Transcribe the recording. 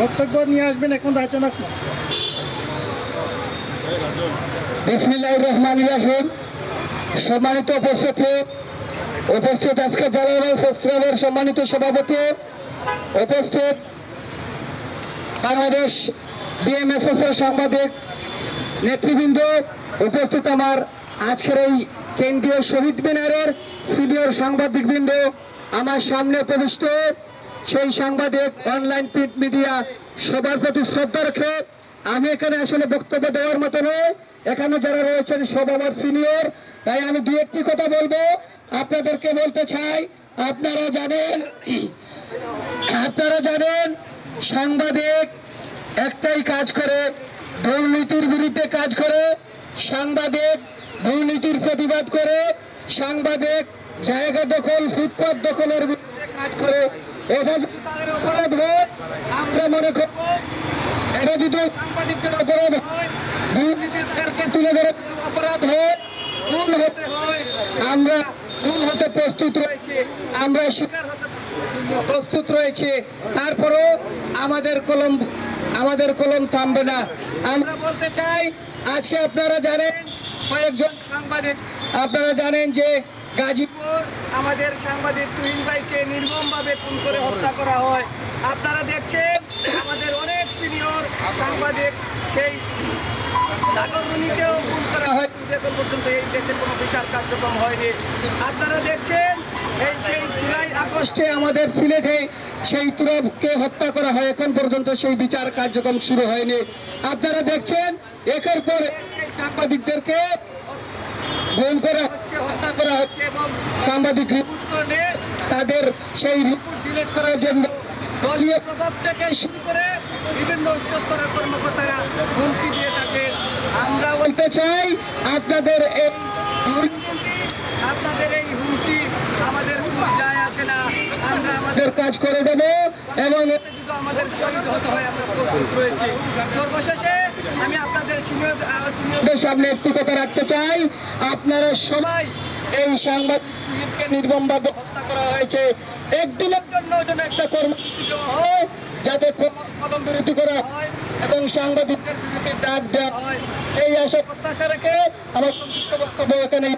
বক্তব্য নিয়ে আসবেন, এখন রাজনাথ বিসমিল্লাহ রহমান রাহিম। সম্মানিত উপস্থিতি, উপস্থিত আজকে জেলার ফেস্টিভ্যালের সম্মানিত সভাপতি, উপস্থিত বাংলাদেশ বিএমএসএস এর সাংবাদিক, নেতৃবৃন্দ, উপস্থিত আমার আজকের এই কেন্দ্রীয় শহীদ মিনারের সিনিয়র সাংবাদিকবৃন্দ, আমার সামনে উপবিষ্ট সেই সাংবাদিক অনলাইন প্রিন্ট মিডিয়া সবার প্রতি শ্রদ্ধা রেখে আমি এখানে আসলে বক্তব্য দেওয়ার মতো নয়। এখানে যারা রয়েছেন সব আমার সিনিয়র তাই আমি দু একটি কথা বলব। আপনাদেরকে বলতে চাই, আপনারা জানেন আপনারা জানেন, সাংবাদিক একটাই কাজ করে, দুর্নীতির বিরুদ্ধে কাজ করে, সাংবাদিক দুর্নীতির প্রতিবাদ করে, সাংবাদিক জায়গা দখল, ফুটপাত দখলের বিরুদ্ধে কাজ করে আমরা মনে করব এটা যদি অপরাধ হয় খুন হতে আমরা খুন হতে প্রস্তুত রয়েছে, আমরা প্রস্তুত রয়েছে, তারপরও আমাদের কলম আমাদের কলম থামবে না। আমরা বলতে চাই, আজকে আপনারা জানেন কয়েকজন সাংবাদিক, আপনারা জানেন যে গাজীপুর। আমাদের সাংবাদিক তুহিন ভাইকে নির্মমভাবে খুন করে হত্যা করা হয়। আপনারা দেখছেন আমাদের অনেক সিনিয়র সাংবাদিক সেই খুন করা হয়। এখন পর্যন্ত এই দেশে কোনো বিচার কার্যক্রম হয়নি। আপনারা দেখছেন এই সেই জুলাই আগস্টে আমাদের সিলেটে সেই তুরবকে হত্যা করা হয়। এখন পর্যন্ত সেই বিচার কার্যক্রম শুরু হয়নি। আপনারা দেখছেন একের পর সাংবাদিকদেরকে খুন করা এবং সাংবাদিক তাদের সেই রিপোর্ট ডিলিট করার জন্য দলীয় প্রভাব থেকে শুরু করে বিভিন্ন উচ্চস্তরের কর্মকর্তারা হুমকি দিয়ে থাকে। আমরা বলতে চাই, আপনাদের এই আপনাদের এই হুমকি আমাদের যায় আসে না। আমরা আমাদের কাজ করে দেব এবং আমাদের শহীদ হতে হয়, আমরা রয়েছি। সর্বশেষে আমি আপনাদের সামনে একটি কথা রাখতে চাই। আপনারা সবাই এই সাংবাদিককে নির্মমভাবে হত্যা করা হয়েছে একদিনের জন্য যেন একটা কর্মসূচি হয়, যাতে বিরতি করা হয় এবং সাংবাদিকদের বিরুদ্ধে ডাক দেওয়া হয় এই আশা প্রত্যাশা রেখে আমার সংক্ষিপ্ত বক্তব্য এখানে।